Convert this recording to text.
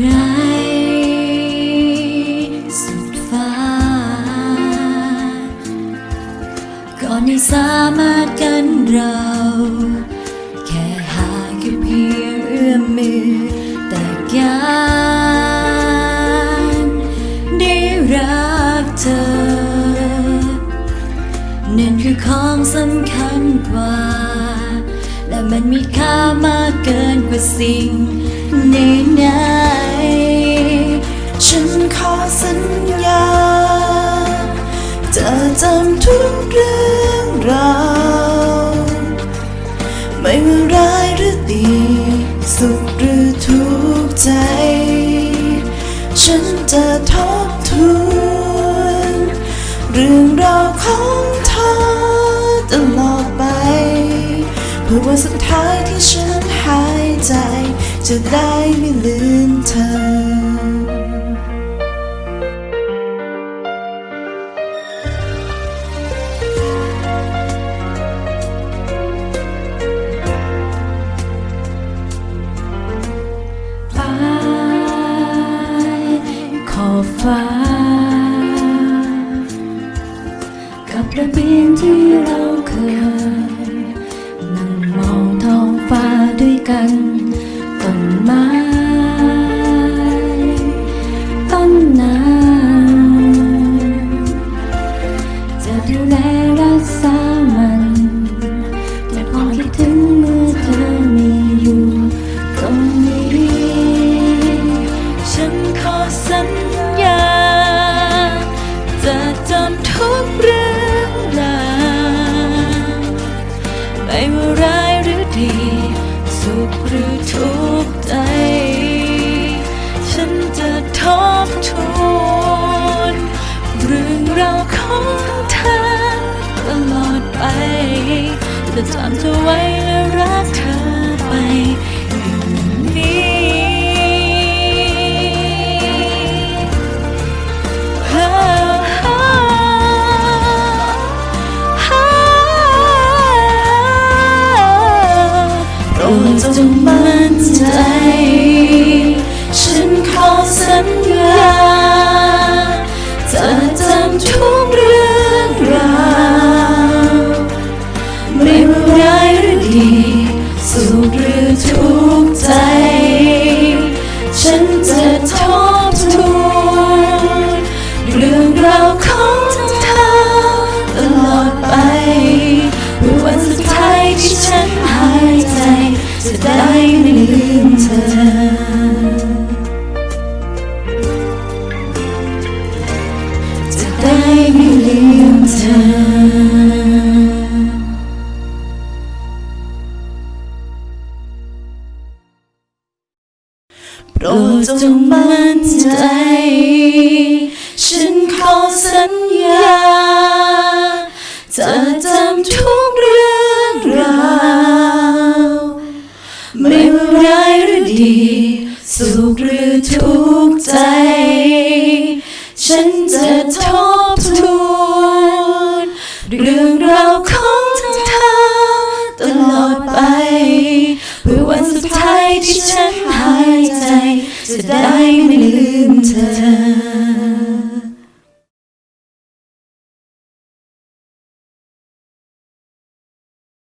ไกสุดฟ้า ก่อนที่สามารถกันเรา แค่หาแค่เพียงเอื้อมมือ แต่การได้รักเธอนั่นคือของสำคัญกว่า และมันมีค่ามากเกินกว่าสิ่งในนั้น จำทุกเรื่องราวไม่ว่าร้ายหรือดี สุขหรือทุกข์ใจ ฉันจะทบทวนเรื่องราวของเธอตลอดไป เพื่อวันสุดท้ายที่ฉันหายใจ จะได้ไม่ลืมเธอ กับระเบียงที่เราเคย ของเธอตลอดไปจะจำเธอไว้และรักเธอไปอย่างนี้โปรดจงมั่นใจ จะได้ไม่ลืมเธอจะได้ไม่ลืมเธอโปรดจงมั่นใจ ฉันขอสัญญา ทุกใจ ฉันจะทบทวน